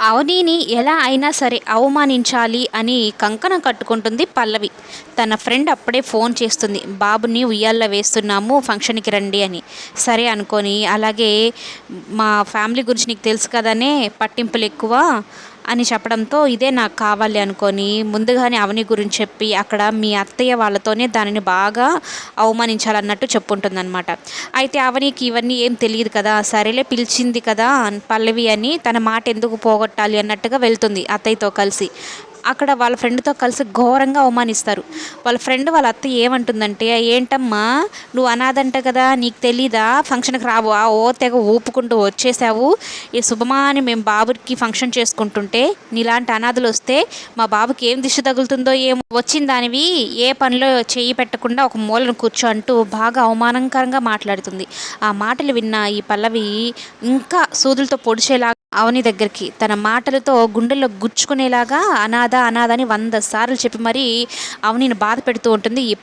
అవనీని ఎలా అయినా సరే అవమానించాలి అని కంకణం కట్టుకుంటుంది పల్లవి. తన ఫ్రెండ్ అప్పుడే ఫోన్ చేస్తుంది బాబుని ఉయ్యాల్లో వేస్తున్నాము ఫంక్షన్కి రండి అని. సరే అనుకొని అలాగే మా ఫ్యామిలీ గురించి నీకు తెలుసు కదనే పట్టింపులు ఎక్కువ అని చెప్పడంతో ఇదే నాకు కావాలి అనుకొని ముందుగానే అవని గురించి చెప్పి అక్కడ మీ అత్తయ్య వాళ్ళతోనే దానిని బాగా అవమానించాలన్నట్టు చెప్పుంటుందన్నమాట. అయితే అవనికి ఇవన్నీ ఏం తెలియదు కదా సరేలే పిలిచింది కదా పల్లవి అని తన మాట ఎందుకు పోగొట్టాలి అన్నట్టుగా వెళ్తుంది అత్తయ్యతో కలిసి. అక్కడ వాళ్ళ ఫ్రెండ్తో కలిసి ఘోరంగా అవమానిస్తారు. వాళ్ళ ఫ్రెండ్ వాళ్ళ అత్త ఏమంటుందంటే ఏంటమ్మా నువ్వు అనాథంట కదా నీకు తెలీదా? ఫంక్షన్కి రావు. ఆ ఓ తెగ ఊపుకుంటూ వచ్చేసావు. ఈ శుభమాని మేము బాబుకి ఫంక్షన్ చేసుకుంటుంటే నీలాంటి అనాథలు వస్తే మా బాబుకి ఏం దిశ తగులుతుందో ఏమో. వచ్చిన దానివి ఏ పనిలో చేయి పెట్టకుండా ఒక మూలను కూర్చో అంటూ బాగా అవమానకరంగా మాట్లాడుతుంది. ఆ మాటలు విన్న ఈ పల్లవి ఇంకా సూదులతో పొడిచేలాగా అవని దగ్గరికి తన మాటలతో గుండెల్లో గుచ్చుకునేలాగా అనాథ అనాథ అనాథ అని వంద సార్లు చెప్పి మరీ అవనిని బాధ పెడుతూ ఉంటుంది. ఈ